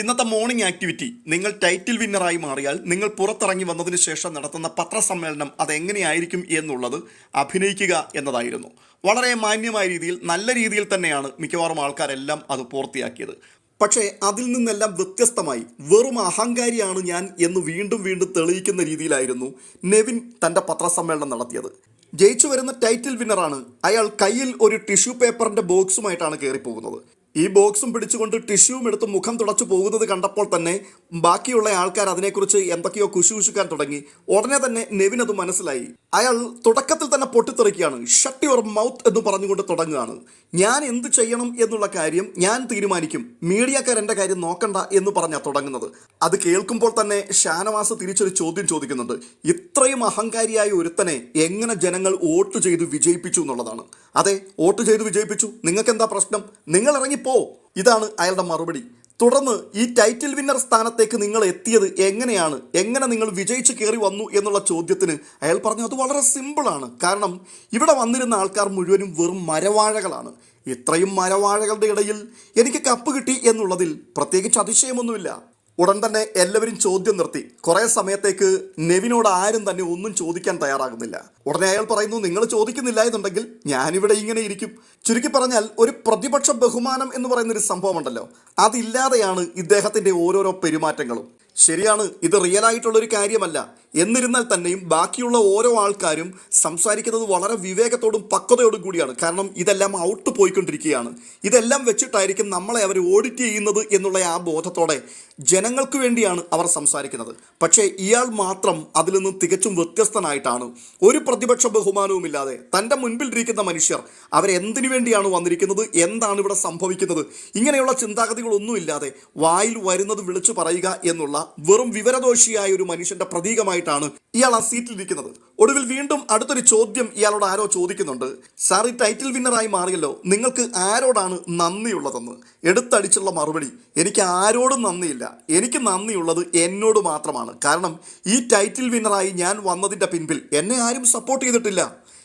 ഇന്നത്തെ morning activity നിങ്ങൾ title വിന്നറായി മാറിയാൽ നിങ്ങൾ പുറത്തിറങ്ങി വന്നതിന് ശേഷം നടത്തുന്ന പത്രസമ്മേളനം അതെങ്ങനെയായിരിക്കും എന്നുള്ളത് അഭിനയിക്കുക എന്നതായിരുന്നു. വളരെ മാന്യമായ രീതിയിൽ നല്ല രീതിയിൽ തന്നെയാണ് മിക്കവാറും ആൾക്കാരെല്ലാം അത് പൂർത്തിയാക്കിയത്. പക്ഷേ അതിൽ നിന്നെല്ലാം വ്യത്യസ്തമായി വെറും അഹങ്കാരിയാണ് ഞാൻ എന്ന് വീണ്ടും വീണ്ടും തെളിയിക്കുന്ന രീതിയിലായിരുന്നു നെവിൻ തന്റെ പത്രസമ്മേളനം നടത്തിയത്. ജയിച്ചു വരുന്ന ടൈറ്റിൽ വിന്നറാണ് അയാൾ കയ്യിൽ ഒരു ടിഷ്യൂ പേപ്പറിന്റെ ബോക്സുമായിട്ടാണ് കയറി പോകുന്നത് ഈ ബോക്സും പിടിച്ചുകൊണ്ട് ടിഷ്യൂവും എടുത്ത് മുഖം തുടച്ചു പോകുന്നത് കണ്ടപ്പോൾ തന്നെ ബാക്കിയുള്ള ആൾക്കാർ അതിനെക്കുറിച്ച് എന്തൊക്കെയോ കുശുകുശുക്കാൻ തുടങ്ങി. ഉടനെ തന്നെ നെവിൻ അത് മനസ്സിലായി. അയാൾ തുടക്കത്തിൽ തന്നെ പൊട്ടിത്തെറിക്കുകയാണ്. ഷട്ട് യുവർ മൗത്ത് എന്ന് പറഞ്ഞുകൊണ്ട് തുടങ്ങുകയാണ്. ഞാൻ എന്ത് ചെയ്യണം എന്നുള്ള കാര്യം ഞാൻ തീരുമാനിക്കും. മീഡിയക്കാർ എന്റെ കാര്യം നോക്കണ്ട എന്ന് പറഞ്ഞാൽ തുടങ്ങുന്നത്. അത് കേൾക്കുമ്പോൾ തന്നെ ഷാനവാസ് തിരിച്ചൊരു ചോദ്യം ചോദിക്കുന്നുണ്ട്. ഇത്രയും അഹങ്കാരിയായ ഒരുത്തനെ എങ്ങനെ ജനങ്ങൾ വോട്ട് ചെയ്ത് വിജയിപ്പിച്ചു എന്നുള്ളതാണ്? അതെ വോട്ട് ചെയ്ത് വിജയിപ്പിച്ചു. നിങ്ങൾക്ക് എന്താ പ്രശ്നം? നിങ്ങൾ ഇറങ്ങിപ്പോ ഇതാണ് അയാളുടെ മറുപടി. തുടർന്ന് ഈ ടൈറ്റിൽ വിന്നർ സ്ഥാനത്തേക്ക് നിങ്ങൾ എത്തിയത് എങ്ങനെയാണ്? എങ്ങനെ നിങ്ങൾ വിജയിച്ച് കയറി വന്നു എന്നുള്ള ചോദ്യത്തിന് അയാൾ പറഞ്ഞു അത് വളരെ സിമ്പിളാണ് കാരണം ഇവിടെ വന്നിരുന്ന ആൾക്കാർ മുഴുവനും വെറും മരവാഴകളാണ്. ഇത്രയും മരവാഴകളുടെ ഇടയിൽ എനിക്ക് കപ്പ് കിട്ടി എന്നുള്ളതിൽ പ്രത്യേകിച്ച് അതിശയമൊന്നുമില്ല. ഉടൻ തന്നെ എല്ലാവരും ചോദ്യം നിർത്തി. കുറെ സമയത്തേക്ക് നെവിനോട് ആരും തന്നെ ഒന്നും ചോദിക്കാൻ തയ്യാറാകുന്നില്ല. ഉടനെ അയാൾ പറയുന്നു നിങ്ങൾ ചോദിക്കുന്നില്ല എന്നുണ്ടെങ്കിൽ ഞാനിവിടെ ഇങ്ങനെ ഇരിക്കും. ചുരുക്കി പറഞ്ഞാൽ ഒരു പ്രതിപക്ഷ ബഹുമാനം എന്ന് പറയുന്ന ഒരു സംഭവമുണ്ടല്ലോ. അതില്ലാതെയാണ് ഇദ്ദേഹത്തിന്റെ ഓരോരോ പെരുമാറ്റങ്ങളും. ശരിയാണ് ഇത് റിയൽ ആയിട്ടുള്ള ഒരു കാര്യമല്ല. എന്നിരുന്നാൽ തന്നെയും ബാക്കിയുള്ള ഓരോ ആൾക്കാരും സംസാരിക്കുന്നത് വളരെ വിവേകത്തോടും പക്വതയോടും കൂടിയാണ്. കാരണം ഇതെല്ലാം ഔട്ട് പോയിക്കൊണ്ടിരിക്കുകയാണ്. ഇതെല്ലാം വെച്ചിട്ടായിരിക്കും നമ്മളെ അവർ ഓഡിറ്റ് ചെയ്യുന്നത് എന്നുള്ള ആ ബോധത്തോടെ ജനങ്ങൾക്ക് വേണ്ടിയാണ് അവർ സംസാരിക്കുന്നത്. പക്ഷേ ഇയാൾ മാത്രം അതിൽ നിന്നും തികച്ചും വ്യത്യസ്തനായിട്ടാണ്. ഒരു പ്രതിപക്ഷ ബഹുമാനവുമില്ലാതെ തന്റെ മുൻപിലിരിക്കുന്ന മനുഷ്യർ അവരെന്തിനു വേണ്ടിയാണ് വന്നിരിക്കുന്നത്? എന്താണ് ഇവിടെ സംഭവിക്കുന്നത്? ഇങ്ങനെയുള്ള ചിന്താഗതികളൊന്നുമില്ലാതെ വായിൽ വരുന്നത് വിളിച്ചു പറയുക എന്നുള്ള വെറും വിവരദോഷിയായ ഒരു മനുഷ്യന്റെ മനുഷ്യന്റെ പ്രതീകമായിട്ടാണ് ഇയാൾ ആ സീറ്റിലിരിക്കുന്നത് ഒടുവിൽ വീണ്ടും അടുത്തൊരു ചോദ്യം ഇയാളോട് ആരോ ചോദിക്കുന്നുണ്ട്. സാർ ഈ ടൈറ്റിൽ വിന്നറായി മാറിയല്ലോ. നിങ്ങൾക്ക് ആരോടാണ് നന്ദിയുള്ളതെന്ന്? എടുത്തടിച്ചുള്ള മറുപടി എനിക്ക് ആരോടും നന്ദിയില്ല. എനിക്ക് നന്ദിയുള്ളത് എന്നോട് മാത്രമാണ്. കാരണം ഈ ടൈറ്റിൽ വിന്നറായി ഞാൻ വന്നതിന്റെ പിൻപിൽ എന്നെ ആരും സപ്പോർട്ട് ചെയ്തിട്ടില്ല.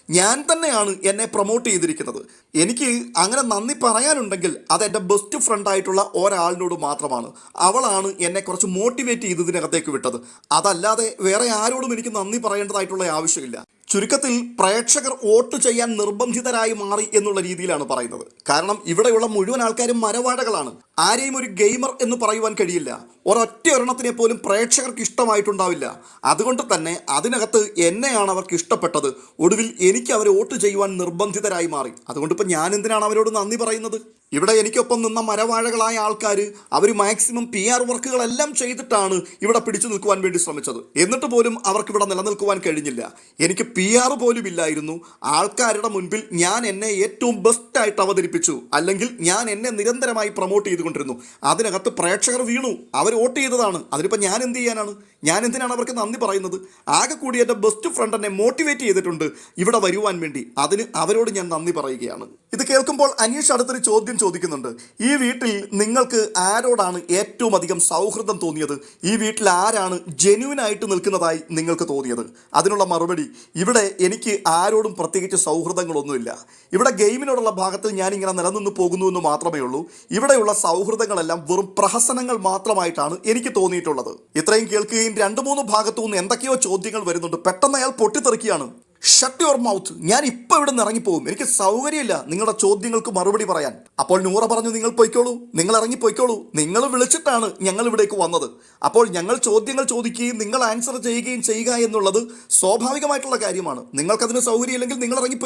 ഞാൻ തന്നെയാണ് എന്നെ പ്രൊമോട്ട് ചെയ്തിരിക്കുന്നത്. എനിക്ക് അങ്ങനെ നന്ദി പറയാനുണ്ടെങ്കിൽ അത് എന്റെ ബെസ്റ്റ് ഫ്രണ്ടായിട്ടുള്ള ഒരാളിനോട് മാത്രമാണ്. അവളാണ് എന്നെ കുറച്ച് മോട്ടിവേറ്റ് ചെയ്തതിനകത്തേക്ക് വിട്ടത്. അതല്ലാതെ വേറെ ആരോടും എനിക്ക് നന്ദി പറയേണ്ടതായിട്ടുള്ള ആവശ്യമില്ല. ചുരുക്കത്തിൽ പ്രേക്ഷകർ വോട്ട് ചെയ്യാൻ നിർബന്ധിതരായി മാറി എന്നുള്ള രീതിയിലാണ് പറയുന്നത്. കാരണം ഇവിടെയുള്ള മുഴുവൻ ആൾക്കാരും മരവാടകളാണ് ആരെയും ഒരു ഗെയിമർ എന്ന് പറയുവാൻ കഴിയില്ല. ഒരൊറ്റ ഒരെണ്ണത്തിനെ പോലും പ്രേക്ഷകർക്ക് ഇഷ്ടമായിട്ടുണ്ടാവില്ല. അതുകൊണ്ട് തന്നെ അതിനകത്ത് എന്നെയാണ് അവർക്ക് ഇഷ്ടപ്പെട്ടത്. ഒടുവിൽ എനിക്ക് അവരെ വോട്ട് ചെയ്യുവാൻ നിർബന്ധിതരായി മാറി. അതുകൊണ്ട് ഇപ്പം ഞാൻ എന്തിനാണ് അവരോട് നന്ദി പറയുന്നത്? ഇവിടെ എനിക്കൊപ്പം നിന്ന മരവാഴകളായ ആൾക്കാർ അവർ മാക്സിമം പി ആർ വർക്കുകളെല്ലാം ചെയ്തിട്ടാണ് ഇവിടെ പിടിച്ചു നിൽക്കുവാൻ വേണ്ടി ശ്രമിച്ചത്. എന്നിട്ട് പോലും അവർക്ക് ഇവിടെ നിലനിൽക്കുവാൻ കഴിഞ്ഞില്ല. എനിക്ക് പി ആർ പോലും ഇല്ലായിരുന്നു. ആൾക്കാരുടെ മുൻപിൽ ഞാൻ എന്നെ ഏറ്റവും ബെസ്റ്റായിട്ട് അവതരിപ്പിച്ചു. അല്ലെങ്കിൽ ഞാൻ എന്നെ നിരന്തരമായി പ്രൊമോട്ട് ചെയ്തുകൊണ്ടിരുന്നു. അതിനകത്ത് പ്രേക്ഷകർ വീണു. അവർ വോട്ട് ചെയ്തതാണ്. അതിനിപ്പോൾ ഞാൻ എന്ത് ചെയ്യാനാണ്? ഞാൻ എന്തിനാണ് അവർക്ക് നന്ദി പറയുന്നത്? ആകെ കൂടി എന്റെ ബെസ്റ്റ് ഫ്രണ്ട് എന്നെ മോട്ടിവേറ്റ് ചെയ്തിട്ടുണ്ട് ഇവിടെ വരുവാൻ വേണ്ടി. അതിന് അവരോട് ഞാൻ നന്ദി പറയുകയാണ്. ഇത് കേൾക്കുമ്പോൾ അനീഷ് അടുത്തൊരു ചോദ്യം ചോദിക്കുന്നുണ്ട് ഈ വീട്ടിൽ നിങ്ങൾക്ക് ആരോടാണ് ഏറ്റവും അധികം സൗഹൃദം തോന്നിയത്? ഈ വീട്ടിൽ ആരാണ് ജെന്യൂൻ ആയിട്ട് നിൽക്കുന്നതായി നിങ്ങൾക്ക് തോന്നിയത്? അതിനുള്ള മറുപടി ഇവിടെ എനിക്ക് ആരോടും പ്രത്യേകിച്ച് സൗഹൃദങ്ങളൊന്നുമില്ല. ഇവിടെ ഗെയിമിനോടുള്ള ഭാഗത്തിൽ ഞാൻ ഇങ്ങനെ നിലനിന്ന് പോകുന്നു എന്ന് മാത്രമേ ഉള്ളൂ. ഇവിടെയുള്ള സൗഹൃദങ്ങളെല്ലാം വെറും പ്രഹസനങ്ങൾ മാത്രമായിട്ടാണ് എനിക്ക് തോന്നിയിട്ടുള്ളത്. ഇത്രയും കേൾക്കുകയും രണ്ട് മൂന്ന് ഭാഗത്തു നിന്ന് എന്തൊക്കെയോ ചോദ്യങ്ങൾ വരുന്നുണ്ട്. പെട്ടെന്ന് അയാൾ പൊട്ടിത്തെറിക്കുകയാണ്. ഷട്ട് യുവർ മൗത്ത് ഞാൻ ഇപ്പൊ ഇവിടെ നിന്ന് ഇറങ്ങിപ്പോകും. എനിക്ക് സൗകര്യമില്ല നിങ്ങളുടെ ചോദ്യങ്ങൾക്ക് മറുപടി പറയാൻ. അപ്പോൾ നൂറ പറഞ്ഞു നിങ്ങൾ പൊയ്ക്കോളൂ. നിങ്ങൾ ഇറങ്ങി പൊയ്ക്കോളൂ നിങ്ങൾ വിളിച്ചിട്ടാണ് ഞങ്ങൾ ഇവിടേക്ക് വന്നത്. അപ്പോൾ ഞങ്ങൾ ചോദ്യങ്ങൾ ചോദിക്കുകയും നിങ്ങൾ ആൻസർ ചെയ്യുകയും ചെയ്യുക എന്നുള്ളത് സ്വാഭാവികമായിട്ടുള്ള കാര്യമാണ്. നിങ്ങൾക്കതിന് സൗകര്യമില്ലെങ്കിൽ നിങ്ങൾ ഇറങ്ങി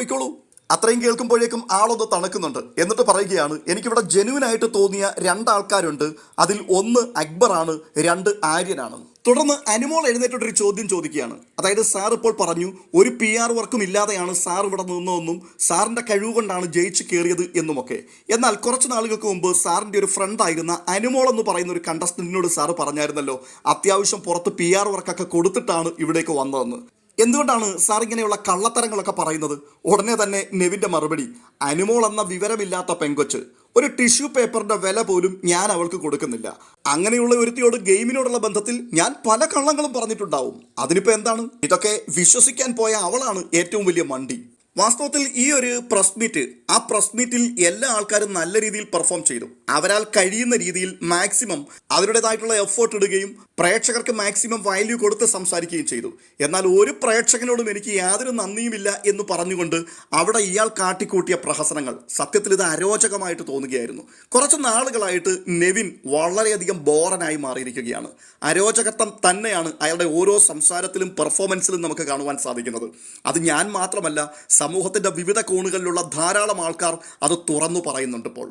അത്രയും കേൾക്കുമ്പോഴേക്കും ആളൊന്ന് തണുക്കുന്നുണ്ട്. എന്നിട്ട് പറയുകയാണ് എനിക്കിവിടെ ജെന്യൂൻ ആയിട്ട് തോന്നിയ രണ്ടാൾക്കാരുണ്ട്. അതിൽ ഒന്ന് അക്ബറാണ് രണ്ട് ആര്യനാണ്. തുടർന്ന് അനുമോൾ എഴുന്നേറ്റൊരു ചോദ്യം ചോദിക്കുകയാണ്. അതായത് സാർ ഇപ്പോൾ പറഞ്ഞു ഒരു പി ആർ വർക്കും ഇല്ലാതെയാണ് സാർ ഇവിടെ നിന്നതെന്നും സാറിന്റെ കഴിവ് കൊണ്ടാണ് ജയിച്ചു കയറിയത് എന്നുമൊക്കെ. എന്നാൽ കുറച്ച് നാളുകൾക്ക് മുമ്പ് സാറിന്റെ ഒരു ഫ്രണ്ടായിരുന്ന അനുമോൾ എന്ന് പറയുന്ന ഒരു കണ്ടസ്റ്റന്റിനോട് സാർ പറഞ്ഞായിരുന്നല്ലോ അത്യാവശ്യം പുറത്ത് പി ആർ വർക്കൊക്കെ കൊടുത്തിട്ടാണ് ഇവിടേക്ക് വന്നതെന്ന്. എന്തുകൊണ്ടാണ് സാർ ഇങ്ങനെയുള്ള കള്ളത്തരങ്ങളൊക്കെ പറയുന്നത്? ഉടനെ തന്നെ നെവിന്റെ മറുപടി. അനുമോൾ എന്ന വിവരമില്ലാത്ത പെങ്കൊച്ച്. ഒരു ടിഷ്യൂ പേപ്പറിന്റെ വില പോലും ഞാൻ അവൾക്ക് കൊടുക്കുന്നില്ല. അങ്ങനെയുള്ള ഒരുത്തിയോട് ഗെയിമിനോടുള്ള ബന്ധത്തിൽ ഞാൻ പല കള്ളങ്ങളും പറഞ്ഞിട്ടുണ്ടാവും. അതിനിപ്പോ എന്താണ്? ഇതൊക്കെ വിശ്വസിക്കാൻ പോയ അവളാണ് ഏറ്റവും വലിയ മണ്ടി. വാസ്തവത്തിൽ ഈ ഒരു പ്രസ് മീറ്റ് ആ പ്രസ് മീറ്റിൽ എല്ലാ ആൾക്കാരും നല്ല രീതിയിൽ പെർഫോം ചെയ്തു. അവരാൽ കഴിയുന്ന രീതിയിൽ മാക്സിമം അവരുടേതായിട്ടുള്ള എഫേർട്ട് ഇടുകയും പ്രേക്ഷകർക്ക് മാക്സിമം വാല്യൂ കൊടുത്ത് സംസാരിക്കുകയും ചെയ്തു. എന്നാൽ ഒരു പ്രേക്ഷകനോടും എനിക്ക് യാതൊരു നന്ദിയുമില്ല എന്ന് പറഞ്ഞുകൊണ്ട് അവിടെ ഇയാൾ കാട്ടിക്കൂട്ടിയ പ്രഹസനങ്ങൾ. സത്യത്തിൽ ഇത് അരോചകമായിട്ട് തോന്നുകയായിരുന്നു. കുറച്ച് നാളുകളായിട്ട് നെവിൻ വളരെയധികം ബോറനായി മാറിയിരിക്കുകയാണ്. അരോചകത്വം തന്നെയാണ് അയാളുടെ ഓരോ സംസാരത്തിലും പെർഫോമൻസിലും നമുക്ക് കാണുവാൻ സാധിക്കുന്നത്. അത് ഞാൻ മാത്രമല്ല സമൂഹത്തിന്റെ വിവിധ കോണുകളിലുള്ള ധാരാളം ആൾക്കാർ അത് തുറന്നു പറയുന്നുണ്ട് ഇപ്പോൾ.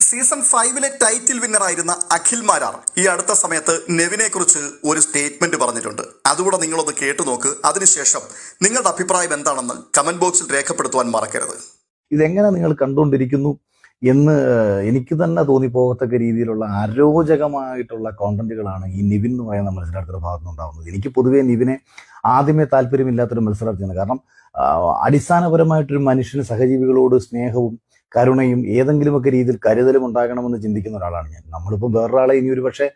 സീസൺ ഫൈവിലെ ടൈറ്റിൽ വിന്നറായിരുന്ന അഖിൽ മാരാർ ഈ അടുത്ത സമയത്ത് നെവിനെ കുറിച്ച് ഒരു സ്റ്റേറ്റ്മെന്റ് പറഞ്ഞിട്ടുണ്ട്. അതുകൂടെ നിങ്ങളൊന്ന് കേട്ടു നോക്ക്. അതിനുശേഷം നിങ്ങളുടെ അഭിപ്രായം എന്താണെന്ന് കമന്റ് ബോക്സിൽ രേഖപ്പെടുത്തുവാൻ മറക്കരുത്. ഇതെങ്ങനെ നിങ്ങൾ കണ്ടുകൊണ്ടിരിക്കുന്നു? എന്ന് എനിക്ക് തന്നെ തോന്നിപ്പോകത്തക്ക രീതിയിലുള്ള അരോചകമായിട്ടുള്ള കോണ്ടന്റുകളാണ് ഈ നിവിൻ എന്ന് പറയുന്ന മത്സരാർത്ഥിയുടെ ഭാഗത്തു നിന്നുണ്ടാവുന്നത് എനിക്ക് പൊതുവേ നിവിനെ ആദ്യമേ താല്പര്യമില്ലാത്തൊരു മത്സരാർത്ഥിയാണ്. കാരണം അടിസ്ഥാനപരമായിട്ടൊരു മനുഷ്യന് സഹജീവികളോട് സ്നേഹവും കരുണയും ഏതെങ്കിലുമൊക്കെ രീതിയിൽ കരുതലും ഉണ്ടാകണമെന്ന് ചിന്തിക്കുന്ന ഒരാളാണ് ഞാൻ. നമ്മളിപ്പോൾ വേറൊരാളെ ഇനി ഒരു പക്ഷേ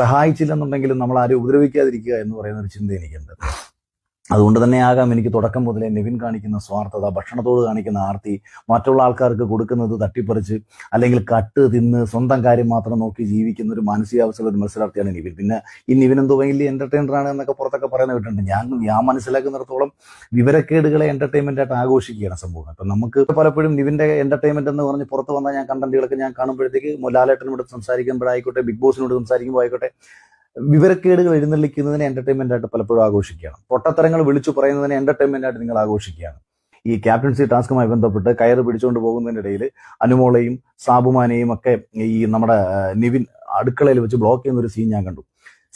സഹായിച്ചില്ലെന്നുണ്ടെങ്കിലും നമ്മൾ ആരും ഉപദ്രവിക്കാതിരിക്കുക എന്ന് പറയുന്ന ഒരു ചിന്ത എനിക്കുണ്ട്. അതുകൊണ്ട് തന്നെ ആകാം എനിക്ക് തുടക്കം മുതലേ നിവിൻ കാണിക്കുന്ന സ്വാർത്ഥത ഭക്ഷണത്തോട് കാണിക്കുന്ന ആർത്തി മറ്റുള്ള ആൾക്കാർക്ക് കൊടുക്കുന്നത് തട്ടിപ്പറിച്ച് അല്ലെങ്കിൽ കട്ട് തിന്ന് സ്വന്തം കാര്യം മാത്രം നോക്കി ജീവിക്കുന്ന ഒരു മാനസികാവസ്ഥയുള്ള ഒരു മത്സരാർത്ഥിയാണ് നിവിൻ. പിന്നെ ഈ നിവിൻ എന്തോ വലിയ എന്റർടൈനർ ആണ് എന്നൊക്കെ പുറത്തൊക്കെ പറയുന്ന കേട്ടിട്ടുണ്ട്. ഞാൻ ഞാൻ മനസ്സിലാക്കുന്നിടത്തോളം വിവരക്കേടുകളെ എന്റർടൈൻമെന്റ് ആയിട്ട് ആഘോഷിക്കുകയാണ് സംഭവം. അപ്പൊ നമുക്ക് പലപ്പോഴും നിവിന്റെ എന്റർടൈൻമെന്റ് എന്ന് പറഞ്ഞ് പുറത്ത് വന്ന ഞാൻ കണ്ടന്റുകളൊക്കെ ഞാൻ കാണുമ്പോഴത്തേക്ക് ലാലേട്ടനോട് സംസാരിക്കുമ്പോഴായിക്കോട്ടെ ബിഗ് ബോസിനോട് സംസാരിക്കുമ്പോൾ ആയിക്കോട്ടെ വിവരക്കേടുകൾ എഴുന്നള്ളിക്കുന്നതിനെ എന്റർടൈൻമെന്റ് ആയിട്ട് പലപ്പോഴും ആഘോഷിക്കുകയാണ്. പൊട്ടത്തരങ്ങൾ വിളിച്ചു പറയുന്നതിനെ എന്റർടൈൻമെന്റ് ആയിട്ട് നിങ്ങൾ ആഘോഷിക്കുകയാണ്. ഈ ക്യാപ്റ്റൻസി ടാസ്കുമായി ബന്ധപ്പെട്ട് കയറ് പിടിച്ചുകൊണ്ട് പോകുന്നതിനിടയിൽ അനുമോളെയും സാബുമാനെയും ഒക്കെ ഈ നമ്മുടെ നിവിൻ അടുക്കളയിൽ വെച്ച് ബ്ലോക്ക് ചെയ്യുന്ന ഒരു സീൻ ഞാൻ കണ്ടു.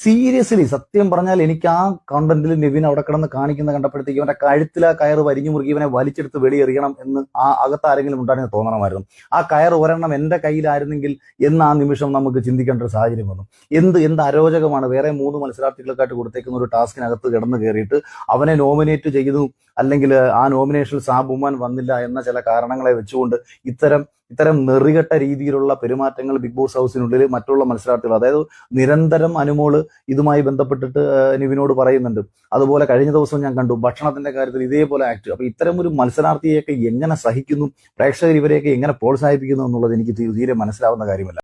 സീരിയസ്ലി സത്യം പറഞ്ഞാൽ എനിക്ക് ആ കണ്ടന്റിൽ നിവിൻ അവിടെ കിടന്ന് കാണിക്കുന്ന കണ്ടപ്പോഴത്തേക്ക് ഇവന്റെ കഴുത്തിൽ ആ കയറ് വരിഞ്ഞു മുറുകി ഇവനെ വലിച്ചെടുത്ത് വെളിയെറിയണം എന്ന് ആ അകത്ത് ആരെങ്കിലും ഉണ്ടായിരുന്നു തോന്നണമായിരുന്നു. ആ കയർ ഒരെണ്ണം എന്റെ കയ്യിലായിരുന്നെങ്കിൽ എന്ന് ആ നിമിഷം നമുക്ക് ചിന്തിക്കേണ്ട ഒരു സാഹചര്യം വന്നു. എന്ത് എന്ത് അരോചകമാണ്. വേറെ മൂന്ന് മത്സരാർത്ഥികൾക്കായിട്ട് കൊടുത്തേക്കുന്ന ഒരു ടാസ്കിനകത്ത് കിടന്ന് കയറിയിട്ട് അവനെ നോമിനേറ്റ് ചെയ്തു. അല്ലെങ്കിൽ ആ നോമിനേഷനിൽ സാബുമാൻ വന്നില്ല എന്ന ചില കാരണങ്ങളെ വെച്ചുകൊണ്ട് ഇത്തരം ഇത്തരം നെറികെട്ട രീതിയിലുള്ള പെരുമാറ്റങ്ങൾ ബിഗ് ബോസ് ഹൗസിനുള്ളിൽ മറ്റുള്ള മത്സരാർത്ഥികൾ അതായത് നിരന്തരം അനുമോൾ ഇതുമായി ബന്ധപ്പെട്ടിട്ട് നിവിനോട് പറയുന്നുണ്ട്. അതുപോലെ കഴിഞ്ഞ ദിവസം ഞാൻ കണ്ടു ഭക്ഷണത്തിന്റെ കാര്യത്തിൽ ഇതേപോലെ ആക്ട് അപ്പൊ ഇത്തരം ഒരു മത്സരാർത്ഥിയെയൊക്കെ എങ്ങനെ സഹിക്കുന്നു? പ്രേക്ഷകർ ഇവരെയൊക്കെ എങ്ങനെ പ്രോത്സാഹിപ്പിക്കുന്നു എന്നുള്ളത് എനിക്ക് തീരെ മനസ്സിലാവുന്ന കാര്യമല്ല.